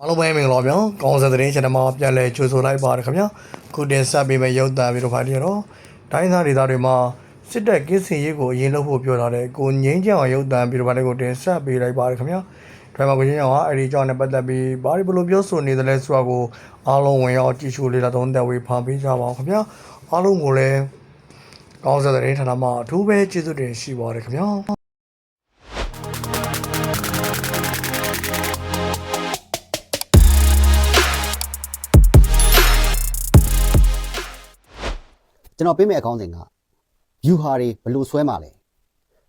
အားလုံးပဲမင်္ဂလာပါဗျာကောင်းစတဲ့ချန်နယ်မှာပြန်လဲကြိုဆိုလိုက်ပါရခင်ဗျာခုတင်ဆက်ပေးမယ့်ရုပ်သံဗီဒီယိုဖိုင်တွေတော့တိုင်းသားဒေသတွေမှာစစ်တပ်ကင်းစင်ရေးကိုအရင်လုပ်ဖို့ပြောထားတဲ့ကိုငင်းချင်အောင်ရုပ်သံဗီဒီယိုဖိုင်တွေကိုတင်ဆက်ပေးလိုက်ပါရခင်ဗျာဒါမှမဟုတ်ကိုငင်းချင်အောင်အဲ့ဒီအကြောင်းနဲ့ပတ်သက်ပြီးဘာတွေဘလို့ပြောဆိုနေသလဲဆိုတာကိုအားလုံးဝင်ရောက်ကြည့်ရှုလေ့လာသုံးသပ်ဝေဖန်ပေးကြပါဦးခင်ဗျာအားလုံးကိုလည်းကောင်းစတဲ့ဌာနမှာအထူးပဲကျေးဇူးတင်ရှိပါတယ်ခင်ဗျာ ကျွန်တော်ပေးမယ့်အကောင်းစဉ်က view ဟာတွေဘယ်လိုဆွဲမှာလဲ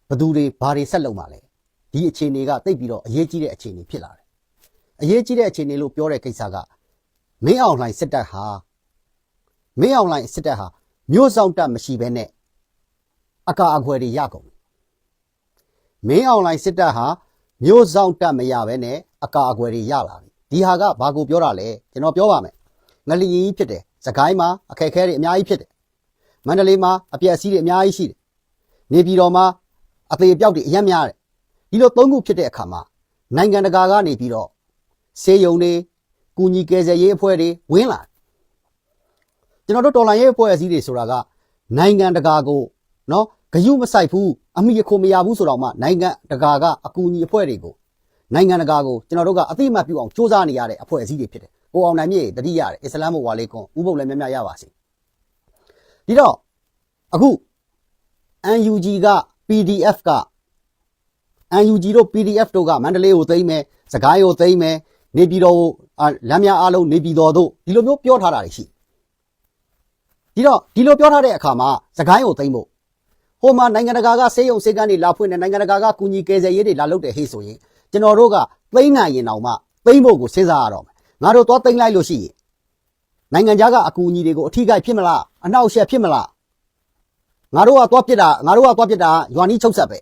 ဘသူတွေဘာတွေဆက်လုပ်မှာလဲဒီအခြေအနေကတိတ်ပြီးတော့အရေးကြီးတဲ့အခြေအနေဖြစ်လာတယ်အရေးကြီးတဲ့အခြေအနေလို့ပြောတဲ့ကိစ္စကမင်းအောင်လှိုင်စစ်တပ်ဟာမင်းအောင်လှိုင်စစ်တပ်ဟာမျိုးဆောင်တပ်မရှိဘဲနဲ့အကာအကွယ်တွေရကုန်ပြီမင်းအောင်လှိုင်စစ်တပ်ဟာမျိုးဆောင်တပ်မရဘဲနဲ့အကာအကွယ်တွေရလာပြီဒီဟာကဘာကိုပြောတာလဲကျွန်တော်ပြောပါမယ်ငလျင်ကြီးဖြစ်တယ်စကိုင်းမှာအခက်အခဲတွေအများကြီးဖြစ်တယ် မန္တလေးမှာအပြက်အစီးတွေအများကြီးရှိတယ်။နေပြည်တော်မှာအသေးအပြောက်တွေအများများတယ်။ဒီလိုသုံးခုဖြစ်တဲ့အခါမှာနိုင်ငံတကာကနေပြီးတော့စေယုံတွေကုညီကယ်ဆယ်ရေးအဖွဲ့တွေဝင်လာတယ်။ကျွန်တော်တို့တော်လိုင်းရေးအဖွဲ့အစည်းတွေဆိုတာကနိုင်ငံတကာကိုနော်ဂယုမဆိုင်ဘူးအမိရခိုမရဘူးဆိုတော့မှနိုင်ငံတကာကအကူအညီအဖွဲ့တွေကိုနိုင်ငံတကာကိုကျွန်တော်တို့ကအသိအမှတ်ပြုအောင်စ조사နေရတဲ့အဖွဲ့အစည်းတွေဖြစ်တယ်။ကိုအောင်နိုင်မြေတတိရတယ်အစ္စလာမ်ဝါလေကွန်ဥပုပ်လည်းများများရပါစေ။ ဒီတော့အခု UNG က PDF က UNG တို့ PDF တို့ကမန္တလေးကိုသိမ်းမယ်စကိုင်းကိုသိမ်းမယ်နေပြည်တော်ကိုအာလမ်းများအားလုံးနေပြည်တော်တို့ဒီလိုမျိုးပြောထားတာတွေရှိဒီတော့ဒီလိုပြောထားတဲ့အခါမှာစကိုင်းကိုသိမ်းဖို့ဟိုမှာနိုင်ငံတကာကစေယုံစေကန်းတွေလာဖွင့်တယ်နိုင်ငံတကာကကူညီကယ်ဆယ်ရေးတွေလာလုပ်တယ်ဟေ့ဆိုရင်ကျွန်တော်တို့ကသိမ်းနိုင်ရင်တောင်မှသိမ်းဖို့ကိုစဉ်းစားရတော့မယ်ငါတို့သွားသိမ်းလိုက်လို့ရှိရင် နိုင်ငံခြားကအကူအညီတွေကိုအထီးကိုက်ဖြစ်မလားအနှောက်အယှက်ဖြစ်မလားငါတို့ကသွားပြစ်တာငါတို့ကသွားပြစ်တာရွာနီးချုပ်ဆက်ပဲ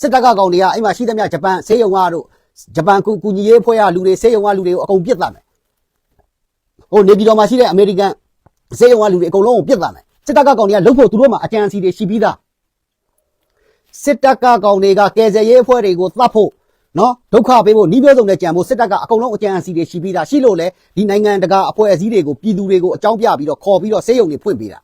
စစ်တပ်ကကောင်တွေကအဲ့မှာရှိသမျှဂျပန်ဆေးရုံကတို့ဂျပန်ကူကူညီရေးဖွဲ့ရလူတွေဆေးရုံကလူတွေကိုအကုန်ပြစ်သားမယ်ဟိုနေပြည်တော်မှာရှိတဲ့အမေရိကန်ဆေးရုံကလူတွေအကုန်လုံးကိုပြစ်သားမယ်စစ်တပ်ကကောင်တွေကလှုပ်ဖို့သူတို့မှာအကြံစီတွေရှိပြီးသားစစ်တပ်ကကောင်တွေကကယ်ဆယ်ရေးအဖွဲ့တွေကိုသတ်ဖို့ နော်ဒုက္ခပေးဖို့နှီးပြောစုံနဲ့ကြံဖို့စစ်တပ်ကအကုန်လုံးအကြံအစီတွေရှိပြီးသားရှိလို့လေဒီနိုင်ငံတကာအဖွဲ့အစည်းတွေကိုပြည်သူတွေကိုအကြောင်းပြပြီးတော့ခေါ်ပြီးတော့ဆေးရုံတွေဖွင့်ပေးတာ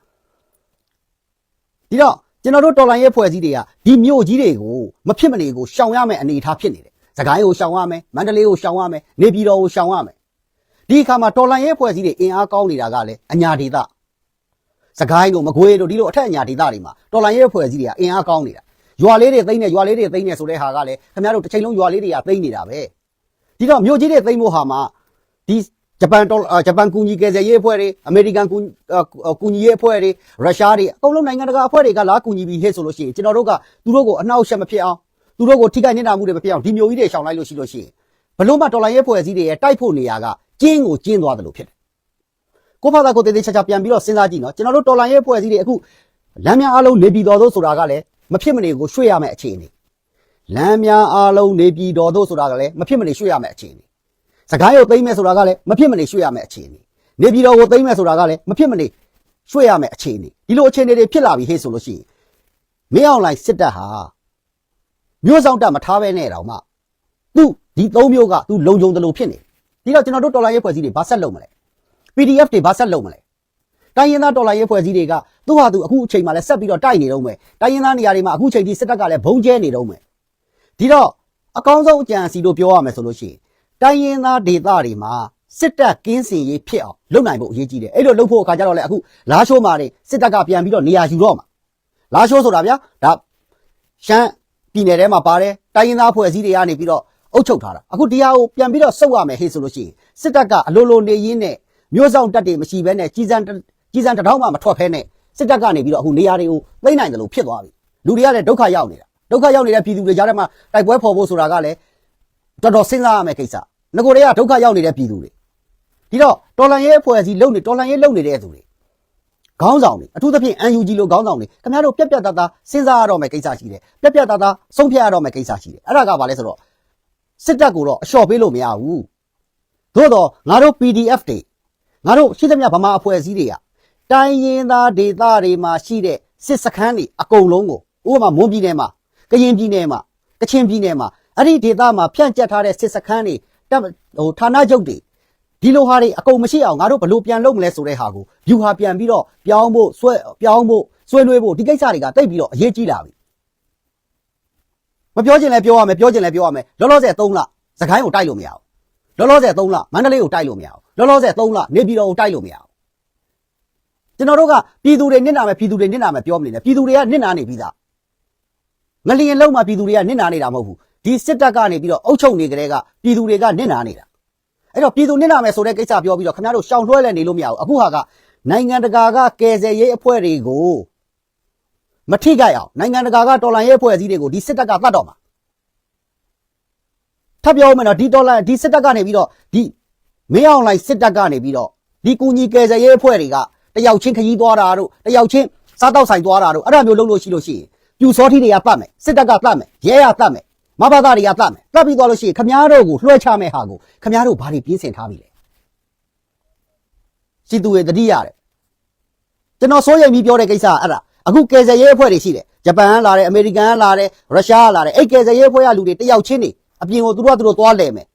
ဒီတော့ကျွန်တော်တို့တော်လိုင်းရဲ့ဖွဲ့စည်းတွေကဒီမြို့ကြီးတွေကိုမဖြစ်မနေကိုရှောင်ရမယ်အနေအထားဖြစ်နေတယ်။စကိုင်းကိုရှောင်ရမယ်၊မန္တလေးကိုရှောင်ရမယ်၊နေပြည်တော်ကိုရှောင်ရမယ်။ဒီအခါမှာတော်လိုင်းရဲ့ဖွဲ့စည်းတွေအင်အားကောင်းနေတာကလည်းအညာဒေသ။စကိုင်းတို့မကွေးတို့ဒီလိုအထက်အညာဒေသတွေမှာတော်လိုင်းရဲ့ဖွဲ့စည်းတွေကအင်အားကောင်းနေတာ။ ရွာလေးတွေသိမ့်နေရွာလေးတွေသိမ့်နေဆိုတဲ့ဟာကလည်းခင်ဗျားတို့တစ်ချိန်လုံးရွာလေးတွေကသိမ့်နေတာပဲ။ဒီတော့မြို့ကြီးတွေသိမ့်ဖို့ဟာမှာဒီဂျပန်တော်အာဂျပန်ကူညီကယ်ဆယ်ရေးအဖွဲ့တွေအမေရိကန်ကူညီအာကူညီရေးအဖွဲ့တွေရုရှားတွေအကုန်လုံးနိုင်ငံတကာအဖွဲ့တွေကလာကူညီပြီးဟဲ့ဆိုလို့ရှိရင်ကျွန်တော်တို့ကသူတို့ကိုအနှောက်အယှက်မဖြစ်အောင်သူတို့ကိုထိခိုက်နေတာမှုတွေမဖြစ်အောင်ဒီမျိုးကြီးတွေရှောင်လိုက်လို့ရှိလို့ရှိရင်ဘလို့မှတော်လိုင်းရေးအဖွဲ့အစည်းတွေရဲ့တိုက်ဖို့နေရာကကျင်းကိုကျင်းသွားတယ်လို့ဖြစ်တယ်ကိုဖာသာကိုတေးသေးချာချာပြန်ပြီးတော့စဉ်းစားကြည့်နော်ကျွန်တော်တို့တော်လိုင်းရေးအဖွဲ့အစည်းတွေအခုလမ်းများအားလုံးနေပြည်တော်တို့ဆိုတာကလည်း မဖြစ်မနေကိုရွှေ့ရမယ့်အခြေအနေလမ်းများအားလုံးနေပြည်တော်တို့ဆိုတာကလည်းမဖြစ်မနေရွှေ့ရမယ့်အခြေအနေစကားရုပ်သိမ့်မယ်ဆိုတာကလည်းမဖြစ်မနေရွှေ့ရမယ်အခြေအနေနေပြည်တော်ကိုသိမ့်မယ်ဆိုတာကလည်းမဖြစ်မနေရွှေ့ရမယ်အခြေအနေဒီလိုအခြေအနေတွေဖြစ်လာပြီဟေ့ဆိုလို့ရှိရင်မင်းအောင်လိုင်စစ်တပ်ဟာမျိုးဆောင်တပ်မထားဘဲနဲ့တောင်မှသူဒီသုံးမျိုးကသူလုံခြုံတယ်လို့ဖြစ်နေဒီတော့ကျွန်တော်တို့တော်လိုင်းရေးဖွဲ့စည်းတွေဘာဆက်လုပ်မလဲ PDF တွေဘာဆက်လုပ်မလဲ တိုင်းရင်းသားတော်လိုင်းရေးဖွဲ့စည်းတွေကသူ့ဟာသူအခုအချိန်မှလည်းဆက်ပြီးတော့တိုက်နေတော့မယ်တိုင်းရင်းသားနေရာတွေမှာအခုချိန်ထိစစ်တပ်ကလည်းဘုံကျဲနေတော့မယ်ဒီတော့အကောင်းဆုံးအကြံအစီလို့ပြောရမယ်ဆိုလို့ရှိရင်တိုင်းရင်းသားဒေသတွေမှာစစ်တပ်ကင်းစင်ရေးဖြစ်အောင်လုပ်နိုင်ဖို့အရေးကြီးတယ်အဲ့လိုလုပ်ဖို့အခါကျတော့လေအခုလာရှိုးမှာနေစစ်တပ်ကပြန်ပြီးတော့နေရာယူတော့မှာလာရှိုးဆိုတာဗျာဒါရှမ်းပြည်နယ်ထဲမှာပါတယ်တိုင်းရင်းသားဖွဲ့စည်းတွေကနေပြီးတော့အုပ်ချုပ်ထားတာအခုဒီဟာကိုပြန်ပြီးတော့စုပ်ရမယ်ဟေ့ဆိုလို့ရှိရင်စစ်တပ်ကအလိုလိုနေရင်းနဲ့မျိုးဆောင်တပ်တွေမရှိဘဲနဲ့ကြီးစံ ကြီးစံတထောင်မှမထွက်ဖဲနဲ့စစ်တပ်ကနေပြီးတော့အခုနေရာတွေကိုသိမ်းနိုင်တယ်လို့ဖြစ်သွားပြီလူတွေကလည်းဒုက္ခရောက်နေတာဒုက္ခရောက်နေတဲ့ပြည်သူတွေကြားထဲမှာတိုက်ပွဲဖော်ဖို့ဆိုတာကလည်းတော်တော်စဉ်းစားရမယ့်ကိစ္စငကိုတွေကဒုက္ခရောက်နေတဲ့ပြည်သူတွေဒီတော့တော်လန်ရေးအဖွဲ့အစည်းလုံနေတော်လန်ရေးလုံနေတဲ့သူတွေခေါင်းဆောင်တွေအထူးသဖြင့် UNG လို့ခေါင်းဆောင်တွေခင်ဗျားတို့ပြက်ပြက်သားသားစဉ်းစားရတော့မယ့်ကိစ္စရှိတယ်ပြက်ပြက်သားသားဆုံးဖြတ်ရတော့မယ့်ကိစ္စရှိတယ်အဲ့ဒါကဘာလဲဆိုတော့စစ်တပ်ကိုတော့အလျှော့ပေးလို့မရဘူးသို့တော့ငါတို့ PDF တွေငါတို့ရှိသမျှဗမာအဖွဲ့အစည်းတွေက တိုင်းရင်းသားဒေသတွေမှာရှိတဲ့စစ်စခန်းတွေအကုန်လုံးကိုဥပမာမွန်ပြည်နယ်မှာကရင်ပြည်နယ်မှာကချင်ပြည်နယ်မှာအဲ့ဒီဒေသမှာဖြန့်ကျက်ထားတဲ့စစ်စခန်းတွေတပ်ဟိုဌာနချုပ်တွေဒီလိုဟာတွေအကုန်မရှိအောင်ငါတို့ဘလို့ပြန်လုပ်မလဲဆိုတဲ့ဟာကို view ဟာပြန်ပြီးတော့ပြောင်းဖို့ဆွဲပြောင်းဖို့ဆွဲလွှဲဖို့ဒီကိစ္စတွေကတိတ်ပြီးတော့အရေးကြီးလာပြီမပြောချင်လဲပြောရမယ်ပြောချင်လဲပြောရမယ်လောလောဆယ်3လစကိုင်းကိုတိုက်လို့မရဘူးလောလောဆယ်3လမန္တလေးကိုတိုက်လို့မရဘူးလောလောဆယ်3လနေပြည်တော်ကိုတိုက်လို့မရဘူး ကျွန်တော်တို့ကပြည်သူတွေနစ်နာမယ်ပြည်သူတွေနစ်နာမယ်ပြောမနေနဲ့ပြည်သူတွေကနစ်နာနေပြီးသားငလျင်လုံးမှာပြည်သူတွေကနစ်နာနေတာမဟုတ်ဘူးဒီစစ်တပ်ကနေပြီးတော့အုပ်ချုပ်နေကြတဲ့ကပြည်သူတွေကနစ်နာနေတာအဲ့တော့ပြည်သူနစ်နာမယ်ဆိုတဲ့ကိစ္စပြောပြီးတော့ခင်ဗျားတို့ရှောင်လွှဲလဲနေလို့မရဘူးအခုဟာကနိုင်ငံတကာကကယ်ဆယ်ရေးအဖွဲ့တွေကိုမထိခိုက်အောင်နိုင်ငံတကာကတော်လှန်ရေးအဖွဲ့အစည်းတွေကိုဒီစစ်တပ်ကတတ်တော့မှာထပ်ပြောဦးမယ်နော်ဒီတော်လှန်ဒီစစ်တပ်ကနေပြီးတော့ဒီမင်းအောင်လှိုင်စစ်တပ်ကနေပြီးတော့ဒီကူညီကယ်ဆယ်ရေးအဖွဲ့တွေက တယောက်ချင်းခရီးသွားတာတို့တယောက်ချင်းစားတောက်ဆိုင်သွားတာတို့အဲ့ဒါမျိုးလုပ်လို့ရှိလို့ရှိရင်ပြူစောထီတွေကတတ်မယ်စစ်တပ်ကတတ်မယ်ရဲရတတ်မယ်မဘာသာတွေကတတ်မယ်တတ်ပြီးသွားလို့ရှိရင်ခင်ဗျားတို့ကိုလွှဲချမဲ့ဟာကိုခင်ဗျားတို့ဘာတွေပြင်းစင်ထားပြီလဲစီတူရဲ့တတိရတယ်ကျွန်တော်စိုးရိမ်ပြီးပြောတဲ့ကိစ္စကအဲ့ဒါအခုကယ်ဆယ်ရေးအဖွဲ့တွေရှိတယ်ဂျပန်ကလာတယ်အမေရိကန်ကလာတယ်ရုရှားကလာတယ်အဲ့ကယ်ဆယ်ရေးအဖွဲ့ကလူတွေတယောက်ချင်းနေအပြင်ကိုသူတို့ကသူတို့သွားလဲမယ်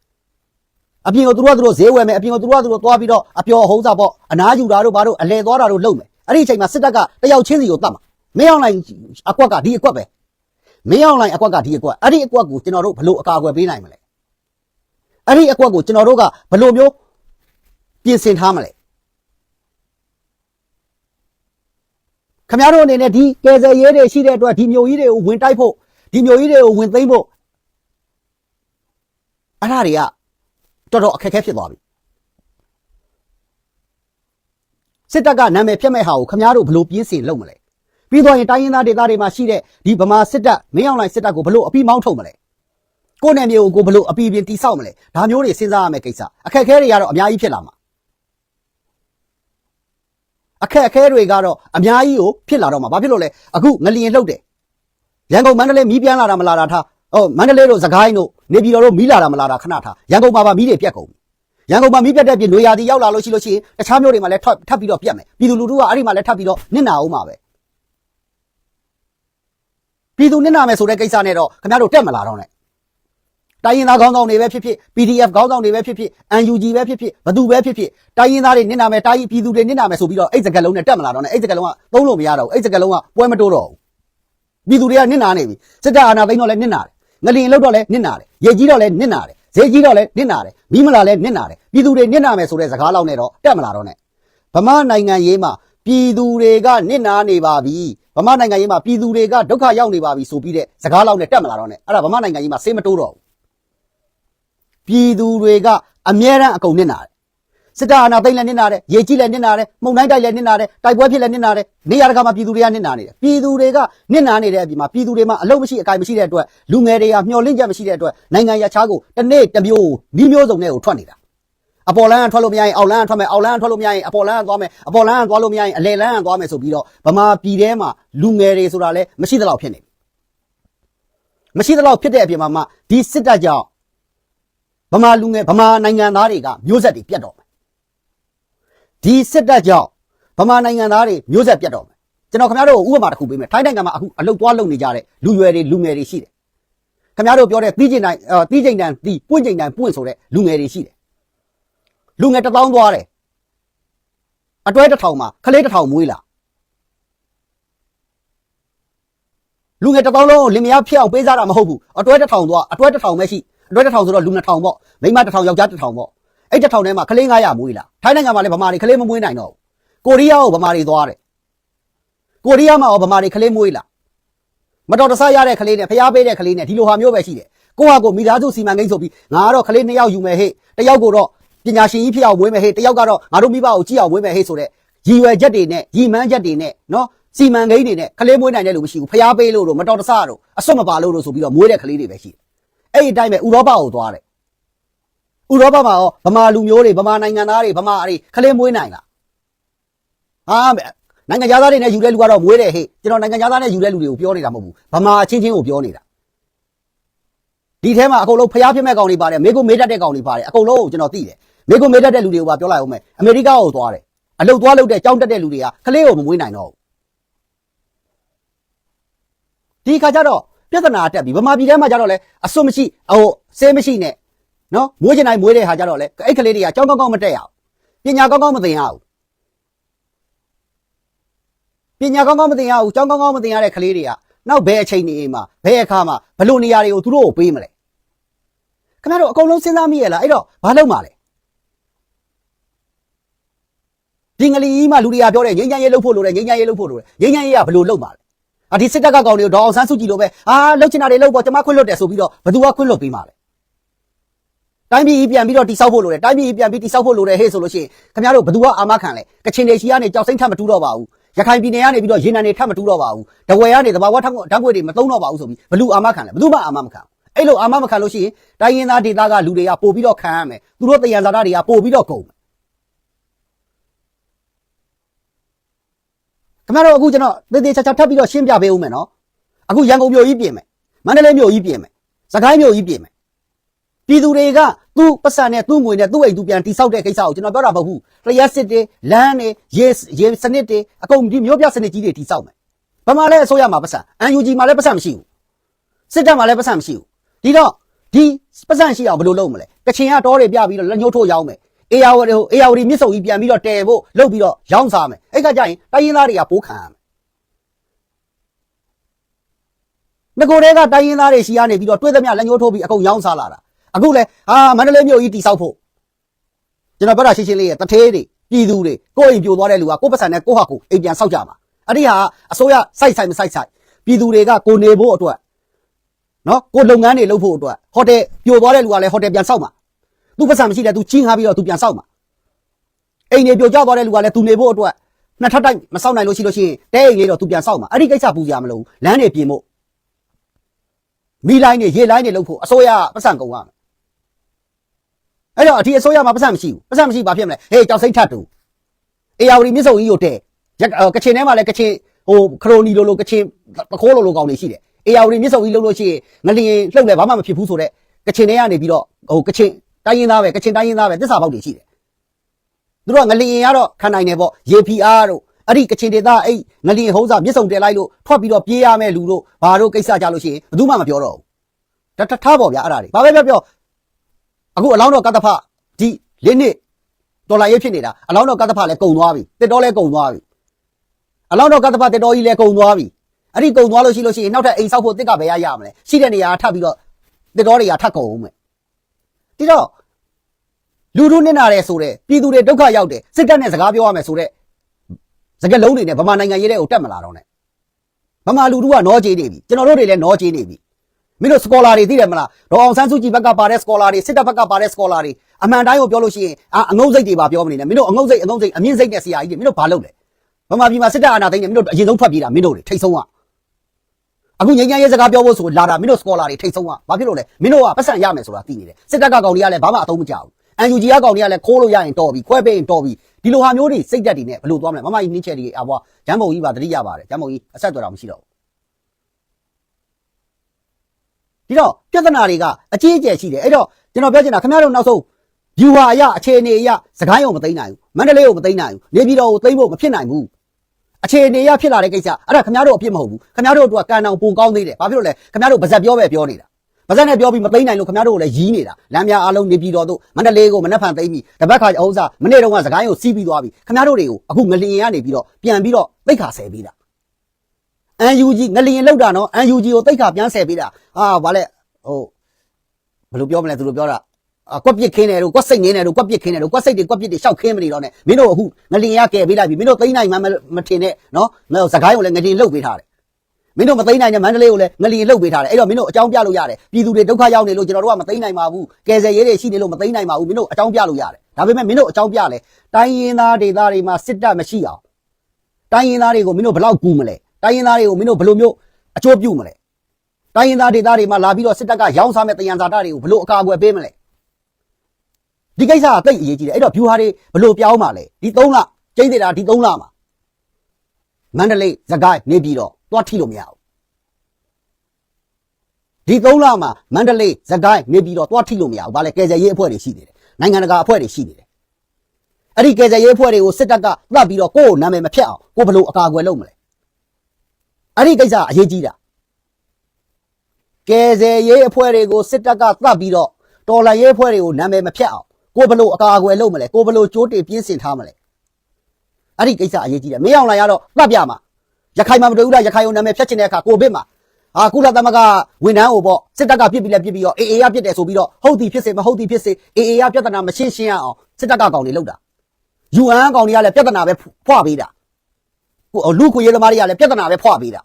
အပြင်ကိုသူတို့ကသူတို့ဈေးဝယ်မယ်အပြင်ကိုသူတို့ကသူတို့သွားပြီးတော့အပျော်ဟုံးစားပေါ့အနားယူတာတို့ဘာတို့အလဲသွားတာတို့လုပ်မယ်အဲ့ဒီအချိန်မှာစစ်တပ်ကတယောက်ချင်းစီကိုတတ်မှာမင်းအောင်လိုက်အကွက်ကဒီအကွက်ပဲမင်းအောင်လိုက်အကွက်ကဒီအကွက်အဲ့ဒီအကွက်ကိုကျွန်တော်တို့ဘလို့အကာအကွယ်ပေးနိုင်မလဲအဲ့ဒီအကွက်ကိုကျွန်တော်တို့ကဘလို့မျိုးပြင်ဆင်ထားမလဲခမရတို့အနေနဲ့ဒီကယ်ဆယ်ရေးတွေရှိတဲ့အတွက်ဒီမျိုးကြီးတွေကိုဝင်တိုက်ဖို့ဒီမျိုးကြီးတွေကိုဝင်သိမ်းဖို့အဲ့ဒါတွေက တော်တော်အခက်အခဲဖြစ်သွားပြီစစ်တပ်ကနာမည်ဖြတ်မဲ့ဟာကိုခမရတို့ဘလို့ပြင်းစင်လုပ်မလဲပြီးတော့ရင်တိုင်းရင်းသားဒေသတွေမှာရှိတဲ့ဒီဗမာစစ်တပ်မင်းအောင်လှိုင်စစ်တပ်ကိုဘလို့အပြီးမောင်းထုတ်မလဲကိုယ့်နယ်မြေကိုကိုဘလို့အပြီးပြင်တိဆောက်မလဲဒါမျိုးတွေစဉ်းစားရမယ့်ကိစ္စအခက်အခဲတွေကတော့အများကြီးဖြစ်လာမှာအခက်အခဲတွေကတော့အများကြီးကိုဖြစ်လာတော့မှာဘာဖြစ်လို့လဲအခုငလျင်လှုပ်တယ်ရန်ကုန်မန္တလေးမီးပြန်လာတာမလာတာထား ဟုတ်မန္တလေးတို့စကိုင်းတို့နေပြည်တော်တို့မီးလာတာမလာတာခဏထားရန်ကုန်မှာပါမီးတွေပြတ်ကုန်ပြီရန်ကုန်မှာမီးပြတ်တဲ့ပြင်နွေရာသီရောက်လာလို့ရှိလို့ရှိရင်တခြားမြို့တွေမှာလည်းထပ်ထပ်ပြီးတော့ပြတ်မယ်ပြည်သူလူထုကအဲ့ဒီမှာလည်းထပ်ပြီးတော့နစ်နာအောင်မှာပဲပြည်သူနစ်နာမယ်ဆိုတဲ့ကိစ္စနဲ့တော့ခင်ဗျားတို့တက်မလာတော့နဲ့တိုင်းရင်းသားခေါင်းဆောင်တွေပဲဖြစ်ဖြစ် PDF ခေါင်းဆောင်တွေပဲဖြစ်ဖြစ် UNG ပဲဖြစ်ဖြစ်ဘသူပဲဖြစ်ဖြစ်တိုင်းရင်းသားတွေနစ်နာမယ်တိုင်းရင်းပြည်သူတွေနစ်နာမယ်ဆိုပြီးတော့အဲ့စကလုံးနဲ့တက်မလာတော့နဲ့အဲ့စကလုံးကသုံးလို့မရတော့ဘူးအဲ့စကလုံးကပွဲမတိုးတော့ဘူးပြည်သူတွေကနစ်နာနေပြီစစ်တပ်အာဏာသိမ်းတော့လည်းနစ်နာတယ် ငလျင်လောက်တော့လည်းနစ်နာတယ်ရေကြီးတော့လည်းနစ်နာတယ်ဈေးကြီးတော့လည်းနစ်နာတယ်မီးမလာလည်းနစ်နာတယ်ပြည်သူတွေနစ်နာမယ်ဆိုတဲ့စကားလောက်နဲ့တော့တက်မလာတော့နဲ့ဗမာနိုင်ငံရေးမှာပြည်သူတွေကနစ်နာနေပါပြီဗမာနိုင်ငံရေးမှာပြည်သူတွေကဒုက္ခရောက်နေပါပြီဆိုပြီးတဲ့စကားလောက်နဲ့တက်မလာတော့နဲ့အဲ့ဒါဗမာနိုင်ငံရေးမှာစေးမတိုးတော့ဘူးပြည်သူတွေကအမြဲတမ်းအကုန်နစ်နာတယ် စစ်တပ်အာဏာသိမ်းလည်းနစ်နာတယ်ရေကြီးလည်းနစ်နာတယ်မှုန်တိုင်းတိုက်လည်းနစ်နာတယ်တိုက်ပွဲဖြစ်လည်းနစ်နာတယ်နေရာတကာမှာပြည်သူတွေကနစ်နာနေတယ်ပြည်သူတွေကနစ်နာနေတဲ့အပြင်မှာပြည်သူတွေမှာအလုံးမရှိအကိုင်မရှိတဲ့အတွက်လူငယ်တွေကမျှော်လင့်ချက်မရှိတဲ့အတွက်နိုင်ငံရခြားကိုတစ်နေ့တစ်မျိုးနီးမျိုးစုံနဲ့ကိုထွက်နေတာအပေါ်လန်းကထွက်လို့မရရင်အောက်လန်းကထွက်မယ်အောက်လန်းကထွက်လို့မရရင်အပေါ်လန်းကသွားမယ်အပေါ်လန်းကသွားလို့မရရင်အလယ်လန်းကသွားမယ်ဆိုပြီးတော့ဗမာပြည်ထဲမှာလူငယ်တွေဆိုတာလည်းမရှိသလောက်ဖြစ်နေပြီမရှိသလောက်ဖြစ်တဲ့အပြင်မှာမှဒီစစ်တပ်ကြောင့်ဗမာလူငယ်ဗမာနိုင်ငံသားတွေကမျိုးဆက်တွေပြတ်တော့မယ် ဒီစစ်တပ်ကြောင့်ဗမာနိုင်ငံသားတွေမျိုးဆက်ပြတ်တော့မယ်ကျွန်တော်ခင်ဗျားတို့ကိုဥပမာတစ်ခုပေးမယ်ထိုင်းနိုင်ငံမှာအခုအလုတ်သွားလုပ်နေကြတဲ့လူရွယ်တွေလူငယ်တွေရှိတယ်ခင်ဗျားတို့ပြောတဲ့တီးကျင်တိုင်းအော်တီးကျင်တန်တီးပွင့်ကျင်တန်ပွင့်ဆိုတဲ့လူငယ်တွေရှိတယ်လူငယ်တစ်သောင်းသွားတယ်အတွဲတစ်ထောင်မှာခလေးတစ်ထောင်မွေးလာလူငယ်တစ်သောင်းလုံးကိုလင်မယားဖြစ်အောင်ပေးစားတာမဟုတ်ဘူးအတွဲတစ်ထောင်သွားအတွဲတစ်ထောင်ပဲရှိအတွဲတစ်ထောင်ဆိုတော့လူနှစ်ထောင်ပေါ့မိန်းမတစ်ထောင်ယောက်ျားတစ်ထောင်ပေါ့ အဲ့တစ်ထောင်ထဲမှာခလေး900မွေးလာထိုင်းနိုင်ငံမှာလည်းဗမာတွေခလေးမမွေးနိုင်တော့ဘူးကိုရီးယားကိုဗမာတွေသွားတယ်ကိုရီးယားမှာရောဗမာတွေခလေးမွေးလာမတော်တဆရတဲ့ခလေးနဲ့ဖျားပေးတဲ့ခလေးနဲ့ဒီလိုဟာမျိုးပဲရှိတယ်ကိုဟာကိုမိသားစုစီမံကိန်းဆိုပြီးငါကတော့ခလေးနှစ်ယောက်ယူမယ်ဟဲ့တယောက်ကိုတော့ပညာရှင်ကြီးဖြစ်အောင်မွေးမယ်ဟဲ့တယောက်ကတော့ငါတို့မိဘကိုကြည့်အောင်မွေးမယ်ဟဲ့ဆိုတဲ့ရည်ရွယ်ချက်တွေနဲ့ရည်မှန်းချက်တွေနဲ့နော်စီမံကိန်းတွေနဲ့ခလေးမွေးနိုင်တဲ့လူမရှိဘူးဖျားပေးလို့တော့မတော်တဆတော့အစွတ်မပါလို့တော့ဆိုပြီးတော့မွေးတဲ့ခလေးတွေပဲရှိတယ်အဲ့ဒီအတိုင်းပဲဥရောပကိုသွားတယ် ဥရောပမှာရောဗမာလူမျိုးတွေဗမာနိုင်ငံသားတွေဗမာအဲ့ခလေးမွေးနိုင်လားဟာနိုင်ငံသားတွေနဲ့ယူတဲ့လူကတော့မွေးတယ်ဟေ့ကျွန်တော်နိုင်ငံသားနဲ့ယူတဲ့လူတွေကိုပြောနေတာမဟုတ်ဘူးဗမာအချင်းချင်းကိုပြောနေတာဒီထဲမှာအကုန်လုံးဖျားဖြစ်မဲ့ကောင်တွေပါတယ်မေကိုမေးတတ်တဲ့ကောင်တွေပါတယ်အကုန်လုံးကိုကျွန်တော်သိတယ်မေကိုမေးတတ်တဲ့လူတွေကိုပါပြောလိုက်အောင်မယ်အမေရိကကိုသွားတယ်အလုတ်သွားလုတ်တဲ့ကြောင်းတက်တဲ့လူတွေကခလေးကိုမမွေးနိုင်တော့ဘူးဒီခါကျတော့ပြဿနာတက်ပြီဗမာပြည်ထဲမှာကျတော့လေအစွတ်မရှိဟိုဆဲမရှိနဲ့ နော်မွေးချင်တိုင်းမွေးတဲ့ဟာကြတော့လေအဲ့ကလေးတွေကကြောင်းကောင်းကောင်းမတက်ရအောင်ပညာကောင်းကောင်းမသင်ရအောင်ပညာကောင်းကောင်းမသင်ရဘူးကြောင်းကောင်းကောင်းမသင်ရတဲ့ကလေးတွေကနောက်ဘယ်အချိန်နေမှာဘယ်အခါမှာဘလို့နေရာတွေကိုသူတို့ကိုပေးမလဲခင်ဗျားတို့အကုန်လုံးစဉ်းစားမိရလားအဲ့တော့ဘာလုပ်မှာလဲဒီငလီကြီးမှလူတွေကပြောတယ်ငိမ့်ချမ်းရေးလုပ်ဖို့လိုတယ်ငိမ့်ချမ်းရေးလုပ်ဖို့လိုတယ်ငိမ့်ချမ်းရေးကဘလို့လုပ်မှာလဲအဒီစစ်တပ်ကကောင်တွေကိုဒေါအောင်ဆန်းစုကြည်လိုပဲအာလှုပ်ချင်တာတွေလှုပ်ပေါ့ကျွန်မခွင့်လွတ်တယ်ဆိုပြီးတော့ဘသူကခွင့်လွတ်ပေးမှာလဲ တိုင်းပြည်ကြီးပြန်ပြီးတော့တိဆောက်ဖို့လိုတယ်တိုင်းပြည်ကြီးပြန်ပြီးတိဆောက်ဖို့လိုတယ်ဟဲ့ဆိုလို့ရှိရင်ခင်ဗျားတို့ဘယ်သူကအာမခံလဲကချင်တွေရှိကနေကြောက်စိမ့်ထပ်မတူးတော့ပါဘူးရခိုင်ပြည်နယ်ကနေပြီးတော့ရေနံတွေထပ်မတူးတော့ပါဘူးတဝယ်ကနေတဘာဝထောက်ဓာတ်ခွေတွေမသုံးတော့ပါဘူးဆိုပြီးဘယ်သူအာမခံလဲဘယ်သူမှအာမမခံဘူးအဲ့လိုအာမမခံလို့ရှိရင်တိုင်းရင်းသားဒေသကလူတွေကပို့ပြီးတော့ခံရမယ်သူတို့တယံဇာတာတွေကပို့ပြီးတော့ကုန်မယ်ခင်ဗျားတို့အခုကျွန်တော်သေသေးချာချာထပ်ပြီးတော့ရှင်းပြပေးဦးမယ်နော်အခုရန်ကုန်မြို့ကြီးပြင်မယ်မန္တလေးမြို့ကြီးပြင်မယ်စကိုင်းမြို့ကြီးပြင်မယ် ပြည်သူတွေကသူ့ပတ်စံနဲ့သူ့ငွေနဲ့သူ့အိမ်သူပြန်တိဆောက်တဲ့ကိစ္စကိုကျွန်တော်ပြောတာမဟုတ်ဘူးလျှက်စစ်တွေလမ်းတွေရေရေစနစ်တွေအကုန်ဒီမျိုးပြစနစ်ကြီးတွေတိဆောက်မယ်ဘာမှလည်းအစိုးရမှာပတ်စံ UNG မှာလည်းပတ်စံမရှိဘူးစစ်တပ်မှာလည်းပတ်စံမရှိဘူးဒီတော့ဒီပတ်စံရှိအောင်ဘယ်လိုလုပ်မလဲကချင်ကတောတွေပြပြီးတော့လက်ညှိုးထိုးရောင်းမယ်အေယာဝတီဟိုအေယာဝတီမြစ်စုံကြီးပြန်ပြီးတော့တည်ဖို့လုပ်ပြီးတော့ရောင်းစားမယ်အဲ့ကကြရင်တိုင်းရင်းသားတွေကပိုးခံရမယ်ငကိုတွေကတိုင်းရင်းသားတွေရှိရနေပြီးတော့တွေးသမျှလက်ညှိုးထိုးပြီးအကုန်ရောင်းစားလာတာ အခုလဲအာမန္တလေးမြို့ကြီးတိဆောက်ဖို့ကျွန်တော်ပြောတာရှင်းရှင်းလေးရတထေးတွေပြည်သူတွေကိုယ့်အိမ်ပြိုသွားတဲ့လူကကိုယ့်ပတ်စံနဲ့ကိုယ့်ဟာကိုယ်အိမ်ပြန်ဆောက်ကြမှာအဲ့ဒီဟာအစိုးရစိုက်ဆိုင်မစိုက်ဆိုင်ပြည်သူတွေကကိုနေဖို့အတွက်နော်ကိုလုပ်ငန်းတွေလုပ်ဖို့အတွက်ဟိုတယ်ပြိုသွားတဲ့လူကလည်းဟိုတယ်ပြန်ဆောက်မှာသူပတ်စံမရှိတဲ့သူချင်းငါပြီးတော့သူပြန်ဆောက်မှာအိမ်တွေပြိုကျသွားတဲ့လူကလည်းသူနေဖို့အတွက်နှစ်ထပ်တိုက်မဆောက်နိုင်လို့ရှိလို့ရှိရင်တဲအိမ်လေးတော့သူပြန်ဆောက်မှာအဲ့ဒီကိစ္စပူကြမလို့လမ်းတွေပြင်ဖို့မီလိုင်းတွေရေလိုင်းတွေလုပ်ဖို့အစိုးရကပတ်စံကုန်ရမယ် အဲ့တော့အထီးအစိုးရမှာပတ်စံမရှိဘူးပတ်စံမရှိဘာဖြစ်မလဲဟေးကြောက်စိတ်ထတ်တူအေယာဝတီမြစ်စုံကြီးကိုတဲ့ရက်ကချင်ထဲမှာလည်းကချင်ဟိုခရိုနီလိုလိုကချင်ပခိုးလိုလိုကောင်တွေရှိတယ်အေယာဝတီမြစ်စုံကြီးလှုပ်လို့ရှိရင်ငလျင်လှုပ်လဲဘာမှမဖြစ်ဘူးဆိုတော့ကချင်ထဲကနေပြီးတော့ဟိုကချင်တိုင်းရင်းသားပဲကချင်တိုင်းရင်းသားပဲတစ္ဆာပေါက်တွေရှိတယ်သူတို့ကငလျင်ကတော့ခံနိုင်တယ်ပေါ့ရေဖီအားတို့အဲ့ဒီကချင်ဒေသအဲ့ငလျင်ဟုံးစားမြစ်စုံတဲလိုက်လို့ထွက်ပြီးတော့ပြေးရမယ်လူတို့ဘာတို့ကိစ္စကြလို့ရှိရင်ဘယ်သူမှမပြောတော့ဘူးတထားပေါ့ဗျာအဲ့ဒါတွေဘာပဲပြောပြော အခုအလောင်းတော်ကတ္တဖဒီလေးနှစ်ဒေါ်လာရေးဖြစ်နေတာအလောင်းတော်ကတ္တဖလည်းကုံသွားပြီတစ်တော်လည်းကုံသွားပြီအလောင်းတော်ကတ္တဖတစ်တော်ကြီးလည်းကုံသွားပြီအဲ့ဒီကုံသွားလို့ရှိလို့ရှိရင်နောက်ထပ်အိမ်ဆောက်ဖို့တစ်ကပဲရရမလဲရှိတဲ့နေရာထပ်ပြီးတော့တစ်တော်တွေကထပ်ကုံအောင်မယ်ဒီတော့လူတို့နစ်နာတယ်ဆိုတဲ့ပြည်သူတွေဒုက္ခရောက်တယ်စစ်တပ်နဲ့စကားပြောရမယ်ဆိုတဲ့စကားလုံးတွေနဲ့ဗမာနိုင်ငံရေးတဲ့ကိုတက်မလာတော့နဲ့ဗမာလူတို့ကနောကြေးနေပြီကျွန်တော်တို့တွေလည်းနောကြေးနေပြီ မင်းတို့စကောလာတွေသိတယ်မလားဒေါအောင်ဆန်းစုကြည်ဘက်ကပါတဲ့စကောလာတွေစစ်တပ်ဘက်ကပါတဲ့စကောလာတွေအမှန်တိုင်းကိုပြောလို့ရှိရင်အာအငုံစိတ်တွေပါပြောမနေနဲ့မင်းတို့အငုံစိတ်အငုံစိတ်အမြင့်စိတ်နဲ့ဆရာကြီးတွေမင်းတို့ဘာလုပ်လဲဗမာပြည်မှာစစ်တပ်အာဏာသိမ်းနေမင်းတို့အရင်ဆုံးထွက်ပြေးတာမင်းတို့တွေထိတ်ဆုံးကအခုငញ្ញရဲစကားပြောဖို့ဆိုလာတာမင်းတို့စကောလာတွေထိတ်ဆုံးကဘာဖြစ်လို့လဲမင်းတို့ကပတ်စံရမယ်ဆိုတာသိနေတယ်စစ်တပ်ကကောင်တွေကလည်းဘာမှအသုံးမကျဘူးအန်ယူဂျီကကောင်တွေကလည်းခိုးလို့ရရင်တော်ပြီခွဲပေးရင်တော်ပြီဒီလိုဟာမျိုးတွေစိတ်တက်တွေနဲ့ဘယ်လိုသွားမလဲမမကြီးနှင်းချက်တွေအဘွားဂျမ်းဘုံကြီးပါတတိရပါတယ်ဂျမ်းဘုံကြီးအဆက်အသွယ်တော့မရှိတော့ဘူး ဒီတော့ပြဿနာတွေကအကြီးအကျယ်ရှိတယ်အဲ့တော့ကျွန်တော်ပြောချင်တာခင်ဗျားတို့နောက်ဆုံး viewer အရအခြေအနေအရစကိုင်းကိုမသိမ်းနိုင်ဘူးမန္တလေးကိုမသိမ်းနိုင်ဘူးနေပြည်တော်ကိုသိမ်းဖို့မဖြစ်နိုင်ဘူးအခြေအနေအရဖြစ်လာတဲ့ကိစ္စအဲ့ဒါခင်ဗျားတို့အပြစ်မဟုတ်ဘူးခင်ဗျားတို့တို့ကကန်အောင်ပုံကောင်းသေးတယ်ဘာဖြစ်လို့လဲခင်ဗျားတို့ဗဇက်ပြောပဲပြောနေတာဗဇက်နဲ့ပြောပြီးမသိမ်းနိုင်လို့ခင်ဗျားတို့ကိုလည်းရီးနေတာလမ်းများအားလုံးနေပြည်တော်တို့မန္တလေးကိုမနှက်ဖန်သိမ်းပြီးတပတ်ခါအုံးစားမနေ့တုန်းကစကိုင်းကိုစီးပြီးသွားပြီခင်ဗျားတို့တွေကိုအခုငလျင်ကနေပြီးတော့ပြန်ပြီးတော့သိတ်ခါဆယ်ပြီးတာ UNG ငလျင်လောက်တာနော် UNG ကိုသိတ်ခါပြန်ဆယ်ပြီးတာဟာဗာလဲဟိုဘယ်လိုပြောမလဲသူတို့ပြောတာအကွက်ပစ်ခင်းတယ်တို့ကွက်စိတ်ငင်းတယ်တို့ကွက်ပစ်ခင်းတယ်တို့ကွက်စိတ်တွေကွက်ပစ်တွေရှောက်ခင်းမနေတော့နဲ့မင်းတို့အခုငလင်ရကဲပေးလိုက်ပြီမင်းတို့သိမ်းနိုင်မှမထင်နဲ့နော်ငါစကိုင်းကိုလည်းငလင်လှုပ်ပေးထားတယ်မင်းတို့မသိမ်းနိုင်တဲ့မန္တလေးကိုလည်းငလင်လှုပ်ပေးထားတယ်အဲ့တော့မင်းတို့အကြောင်းပြလို့ရတယ်ပြည်သူတွေဒုက္ခရောက်နေလို့ကျွန်တော်တို့ကမသိမ်းနိုင်ပါဘူးကယ်ဆယ်ရေးတွေရှိနေလို့မသိမ်းနိုင်ပါဘူးမင်းတို့အကြောင်းပြလို့ရတယ်ဒါပေမဲ့မင်းတို့အကြောင်းပြလဲတိုင်းရင်းသားဒေသတွေမှာစစ်တပ်မရှိအောင်တိုင်းရင်းသားတွေကိုမင်းတို့ဘယ်လောက်ကူမလဲ တိုင်းရင်းသားတွေကိုမင်းတို့ဘယ်လိုမျိုးအကျိုးပြုမလဲတိုင်းရင်းသားဒေသတွေမှာလာပြီးတော့စစ်တပ်ကရောင်းစားမဲ့တယံဇာတာတွေကိုဘလို့အကာအကွယ်ပေးမလဲဒီကိစ္စကတိတ်အရေးကြီးတယ်အဲ့တော့ view ဟာတွေဘလို့ပြောင်းပါလဲဒီ3လကျင်းနေတာဒီ3လမှာမန္တလေးစကိုင်းနေပြည်တော်သွားထိလို့မရဘူးဒီ3လမှာမန္တလေးစကိုင်းနေပြည်တော်သွားထိလို့မရဘူးဘာလဲကယ်ဆယ်ရေးအဖွဲ့တွေရှိနေတယ်နိုင်ငံတကာအဖွဲ့တွေရှိနေတယ်အဲ့ဒီကယ်ဆယ်ရေးအဖွဲ့တွေကိုစစ်တပ်ကသတ်ပြီးတော့ကိုယ့်ကိုနာမည်မဖြတ်အောင်ကိုယ်ဘလို့အကာအကွယ်လုပ်မလဲ အဲ့ဒီကိစ္စကအရေးကြီးတာကယ်ဆယ်ရေးအဖွဲ့တွေကိုစစ်တပ်ကသတ်ပြီးတော့တော်လိုင်းရဲဖွဲ့တွေကိုနာမည်မဖြတ်အောင်ကိုဘလို့အကာအကွယ်လုပ်မလဲကိုဘလို့ကြိုးတင်ပြင်းစင်ထားမလဲအဲ့ဒီကိစ္စအရေးကြီးတယ်မင်းအောင်လိုင်ကတော့တတ်ပြမှာရခိုင်မှာမတူဘူးလားရခိုင်ကိုနာမည်ဖြတ်ချင်တဲ့အခါကိုဘစ်မှာအာကုလသမဂ္ဂဝန်ထမ်းကိုပေါ့စစ်တပ်ကပြစ်ပြီးလဲပြစ်ပြီးတော့အေအေကပြစ်တယ်ဆိုပြီးတော့ဟုတ်သည်ဖြစ်စေမဟုတ်သည်ဖြစ်စေအေအေကပြဿနာမရှင်းရှင်းရအောင်စစ်တပ်ကကောင်တွေလောက်တာ UN ကောင်တွေကလည်းပြဿနာပဲဖွာပေးတာဟို လူခွေရေးသမားတွေကလည်းပြဿနာပဲဖွာပေးတာ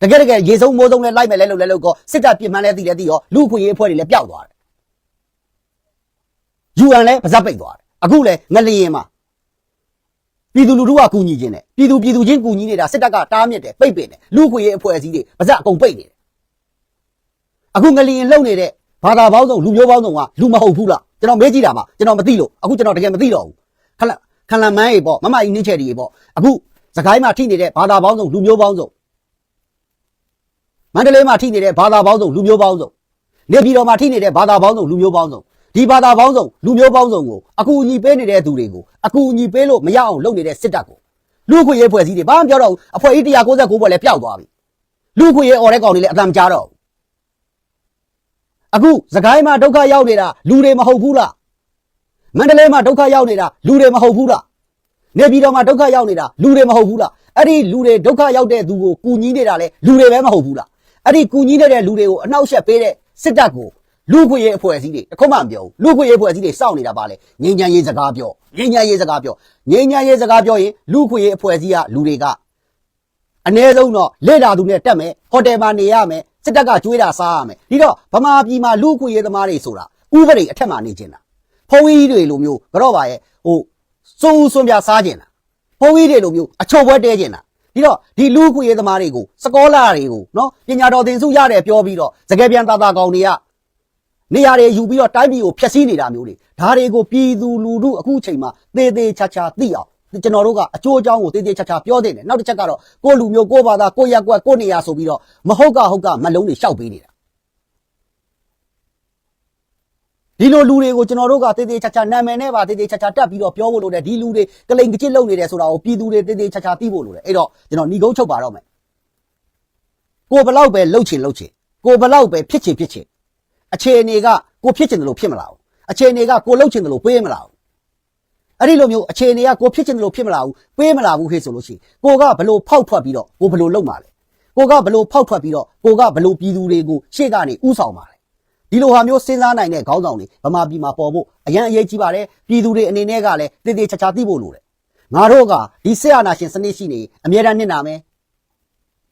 တကယ်တကယ်ရေစုံမိုးစုံနဲ့လိုက်မယ်လဲလို့လဲလို့ကောစစ်တပ်ပြစ်မှန်းလဲတည်လဲတည်ရောလူခွေရေးအဖွဲ့တွေလည်းပျောက်သွားတယ် UN လည်းပါဇက်ပိတ်သွားတယ်အခုလည်းငလျင်မှာပြည်သူလူထုကကူညီခြင်းတယ်ပြည်သူပြည်သူချင်းကူညီနေတာစစ်တပ်ကတားမြစ်တယ်ပိတ်ပင်တယ်လူခွေရေးအဖွဲ့အစည်းတွေပါဇက်အကုန်ပိတ်နေတယ်အခုငလျင်လုံနေတဲ့ဘာသာပေါင်းစုံလူမျိုးပေါင်းစုံကလူမဟုတ်ဘူးလားကျွန်တော်မေးကြည့်တာပါကျွန်တော်မသိလို့အခုကျွန်တော်တကယ်မသိတော့ဘူးခလခလမန်းရေပေါ့မမကြီးနှိမ့်ချက်တွေပေါ့အခု စကိုင်းမှာထိနေတဲ့ဘာသာပေါင်းစုံလူမျိုးပေါင်းစုံမန္တလေးမှာထိနေတဲ့ဘာသာပေါင်းစုံလူမျိုးပေါင်းစုံနေပြည်တော်မှာထိနေတဲ့ဘာသာပေါင်းစုံလူမျိုးပေါင်းစုံဒီဘာသာပေါင်းစုံလူမျိုးပေါင်းစုံကိုအကူအညီပေးနေတဲ့သူတွေကိုအကူအညီပေးလို့မရအောင်လုပ်နေတဲ့စစ်တပ်ကိုလူခွေရေးဖွဲ့စည်းတွေဘာမှပြောတော့ဘူးအဖွဲ့အစည်း169ဖွဲ့လည်းပျောက်သွားပြီလူခွေရေးអော်တဲ့ကောင်တွေလည်းအတမ်းကြားတော့ဘူးအခုစကိုင်းမှာဒုက္ခရောက်နေတာလူတွေမဟုတ်ဘူးလားမန္တလေးမှာဒုက္ခရောက်နေတာလူတွေမဟုတ်ဘူးလား နေပြည်တော်မှာဒုက္ခရောက်နေတာလူတွေမဟုတ်ဘူးလားအဲ့ဒီလူတွေဒုက္ခရောက်တဲ့သူကိုကူညီနေတာလဲလူတွေပဲမဟုတ်ဘူးလားအဲ့ဒီကူညီနေတဲ့လူတွေကိုအနှောက်အယှက်ပေးတဲ့စစ်တပ်ကိုလူခွေရေးအဖွဲ့အစည်းတွေတခုမှမပြောဘူးလူခွေရေးအဖွဲ့အစည်းတွေစောင့်နေတာပါလေငြိမ်းချမ်းရေးစကားပြောငြိမ်းချမ်းရေးစကားပြောငြိမ်းချမ်းရေးစကားပြောရင်လူခွေရေးအဖွဲ့အစည်းကလူတွေကအ ਨੇ ဆုံးတော့လေ့လာသူနဲ့တက်မယ်ဟိုတယ်မှာနေရမယ်စစ်တပ်ကကျွေးတာစားရမယ်ဒီတော့ဗမာပြည်မှာလူခွေရေးသမားတွေဆိုတာဥပဒေအထက်မှာနေကျင်တာဖုံးကြီးတွေလိုမျိုးကတော့ပါရဲ့ဟို စိုးဦးစွန်ပြစားကျင်တာဖုံးကြီးတွေလိုမျိုးအချုံပွဲတဲကျင်တာဒီတော့ဒီလူခွေရေးသမားတွေကိုစကောလာတွေကိုနော်ပညာတော်သင်စုရတယ်ပြောပြီးတော့စကယ်ပြန်သားသားကောင်တွေကနေရာတွေယူပြီးတော့တိုင်းပြည်ကိုဖျက်ဆီးနေတာမျိုးတွေဒါတွေကိုပြည်သူလူထုအခုချိန်မှာသေသေးချာချာသိအောင်ကျွန်တော်တို့ကအကျိုးအကြောင်းကိုသေသေးချာချာပြောသင့်တယ်နောက်တစ်ချက်ကတော့ကိုယ့်လူမျိုးကိုယ့်ဘာသာကိုယ့်ရက်ကွက်ကိုယ့်နေရာဆိုပြီးတော့မဟုတ်ကဟုတ်ကမလုံးတွေရှောက်ပေးနေတာ ဒီလိုလူတွေကိုကျွန်တော်တို့ကတေးသေးချာချာနာမည်နဲ့ပါတေးသေးချာချာတက်ပြီးတော့ပြောဖို့လိုတယ်ဒီလူတွေကလိန်ကကြစ်လုပ်နေတယ်ဆိုတာကိုပြည်သူတွေတေးသေးချာချာသိဖို့လိုတယ်အဲ့တော့ကျွန်တော်ညီကုန်းချုပ်ပါတော့မယ်ကိုဘလောက်ပဲလှုပ်ချင်လှုပ်ချင်ကိုဘလောက်ပဲဖြစ်ချင်ဖြစ်ချင်အခြေအနေကကိုဖြစ်ချင်တယ်လို့ဖြစ်မလာဘူးအခြေအနေကကိုလှုပ်ချင်တယ်လို့ပေးမလာဘူးအဲ့ဒီလိုမျိုးအခြေအနေကကိုဖြစ်ချင်တယ်လို့ဖြစ်မလာဘူးပေးမလာဘူးဟေ့ဆိုလို့ရှိရင်ကိုကဘလို့ဖောက်ထွက်ပြီးတော့ကိုဘလို့လှုပ်မှာလဲကိုကဘလို့ဖောက်ထွက်ပြီးတော့ကိုကဘလို့ပြည်သူတွေကိုရှေ့ကနေဥဆောင်မှာလဲ ဒီလိုဟာမျိုးစဉ်းစားနိုင်တဲ့ခေါင်းဆောင်တွေဗမာပြည်မှာပေါ်ဖို့အရန်အရေးကြီးပါတယ်ပြည်သူတွေအနေနဲ့ကလည်းတည်တည်ချာချာသိဖို့လိုတယ်ငါတို့ကဒီဆက်အာဏာရှင်စနစ်ရှိနေအမြဲတမ်းနစ်နာမယ်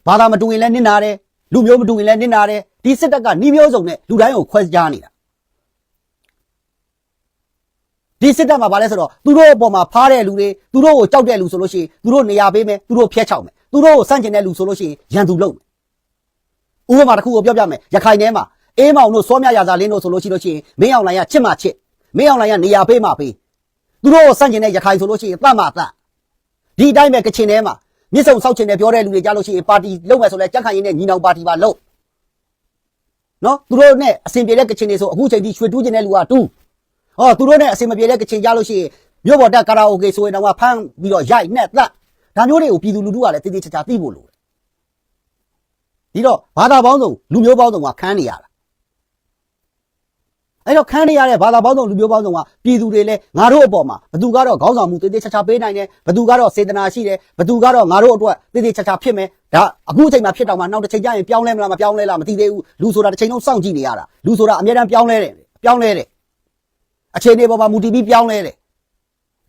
ဘာသာမတူရင်လည်းနစ်နာတယ်လူမျိုးမတူရင်လည်းနစ်နာတယ်ဒီစစ်တပ်ကနှီးမျိုးစုံနဲ့လူတိုင်းကိုခွဲခြားနေတာဒီစစ်တပ်မှာဗာလဲဆိုတော့သူတို့အပေါ်မှာဖားတဲ့လူတွေသူတို့ကိုကြောက်တဲ့လူဆိုလို့ရှိရင်သူတို့နေရာပေးမယ်သူတို့ဖျက်ချောက်မယ်သူတို့ကိုစန့်ကျင်တဲ့လူဆိုလို့ရှိရင်ရန်သူလုပ်မယ်ဥပမာတစ်ခုကိုပြောပြမယ်ရခိုင်ထဲမှာ အေးမောင်တို့စောမြရာဇာလင်းတို့ဆိုလို့ရှိလို့ရှိရင်မင်းအောင်လိုင်ကချစ်မှချစ်မင်းအောင်လိုင်ကနေရာပေးမှပေးသူတို့ကိုစန့်ကျင်တဲ့ရခိုင်ဆိုလို့ရှိရင်တတ်မှတတ်ဒီအတိုင်းပဲကချင်ထဲမှာမြစ်ဆုံဆောက်ချင်တယ်ပြောတဲ့လူတွေကြားလို့ရှိရင်ပါတီလုပ်မယ်ဆိုလဲကြက်ခိုင်ရင်နဲ့ညီနောင်ပါတီပါလုပ်နော်သူတို့နဲ့အစဉ်ပြေတဲ့ကချင်တွေဆိုအခုချိန်ထိရွှေတူးကျင်တဲ့လူကတူးဟောသူတို့နဲ့အစဉ်မပြေတဲ့ကချင်ကြားလို့ရှိရင်မြို့ပေါ်တက်ကာရာအိုကေဆိုရင်တော့ဖမ်းပြီးတော့ရိုက်နဲ့တတ်ဒါမျိုးတွေကိုပြည်သူလူထုကလည်းတည်တည်ချာချာသိဖို့လိုတယ်ဒီတော့ဘာသာပေါင်းစုံလူမျိုးပေါင်းစုံကခန်းနေရတာ အဲ့တော့ခန်းနေရတဲ့ဘာသာပေါင်းစုံလူမျိုးပေါင်းစုံကပြည်သူတွေလည်းငါတို့အပေါ်မှာဘသူကတော့ခေါင်းဆောင်မှုတည်တည်ချာချာပေးနိုင်တယ်ဘသူကတော့စေတနာရှိတယ်ဘသူကတော့ငါတို့အတွက်တည်တည်ချာချာဖြစ်မယ်ဒါအခုအချိန်မှာဖြစ်တော့မှနောက်တစ်ချိန်ကျရင်ပြောင်းလဲမလားမပြောင်းလဲလားမသိသေးဘူးလူဆိုတာတစ်ချိန်လုံးစောင့်ကြည့်နေရတာလူဆိုတာအများတန်းပြောင်းလဲတယ်ပြောင်းလဲတယ်အခြေအနေပေါ်မှာမူတည်ပြီးပြောင်းလဲတယ်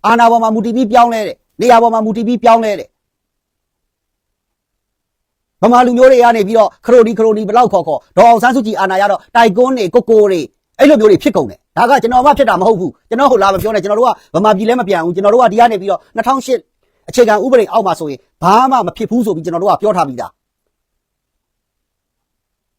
အာဏာပေါ်မှာမူတည်ပြီးပြောင်းလဲတယ်နေရာပေါ်မှာမူတည်ပြီးပြောင်းလဲတယ်ဗမာလူမျိုးတွေကနေပြီးတော့ခရိုဒီခရိုဒီဘလောက်ခေါ်ခေါ်ဒေါ်အောင်ဆန်းစုကြည်အာဏာရတော့တိုက်ကွန်းတွေကိုကိုတွေ အဲ့လိုမျိုးတွေဖြစ်ကုန်တယ်ဒါကကျွန်တော်မှဖြစ်တာမဟုတ်ဘူးကျွန်တော်ဟိုလာမပြောနဲ့ကျွန်တော်တို့ကဗမာပြည်လည်းမပြန်ဘူးကျွန်တော်တို့ကဒီကနေပြီးတော့2008အခြေခံဥပဒေအောက်မှာဆိုရင်ဘာမှမဖြစ်ဘူးဆိုပြီးကျွန်တော်တို့ကပြောထားပြီးသား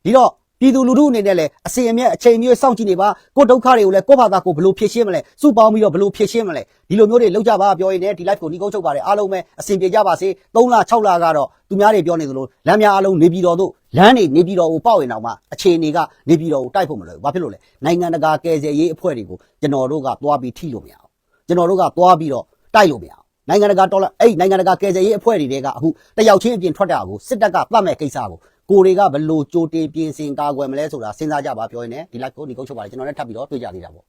ဒီတော့ပြည်သူလူထုအနေနဲ့လည်းအစီအမြဲအချိန်မျိုးစောင့်ကြည့်နေပါကိုယ့်ဒုက္ခတွေကိုလည်းကိုယ့်ဘာသာကိုဘယ်လိုဖြေရှင်းမလဲစုပေါင်းပြီးတော့ဘယ်လိုဖြေရှင်းမလဲဒီလိုမျိုးတွေလောက်ကြပါပြောရင်လည်းဒီ live ကိုဒီကုန်းချုပ်ပါတယ်အားလုံးပဲအစဉ်ပြေကြပါစေ3လ6လကတော့သူများတွေပြောနေသလိုလမ်းများအားလုံးနေပြည်တော်တို့ လမ်းနေနေပြည်တော်ကိုပေါက်ရင်တော့မှအခြေအနေကနေပြည်တော်ကိုတိုက်ဖို့မလွယ်ဘူးဘာဖြစ်လို့လဲနိုင်ငံတကာကယ်ဆယ်ရေးအဖွဲ့တွေကိုကျွန်တော်တို့ကသွားပြီးထိလို့မရအောင်ကျွန်တော်တို့ကသွားပြီးတော့တိုက်လို့မရအောင်နိုင်ငံတကာဒေါ်လာအဲ့နိုင်ငံတကာကယ်ဆယ်ရေးအဖွဲ့တွေတဲကအခုတယောက်ချင်းအပြင်ထွက်တာကိုစစ်တပ်ကပတ်မဲ့ကိစ္စကိုကိုတွေကဘလို့ကြိုတင်ပြင်ဆင်ကာကွယ်မလဲဆိုတာစဉ်းစားကြပါပြောရင်လည်းဒီ live ကိုဒီကုတ်ချုပ်ပါလေကျွန်တော်လည်းထပ်ပြီးတော့တွေ့ကြသေးတာပေါ့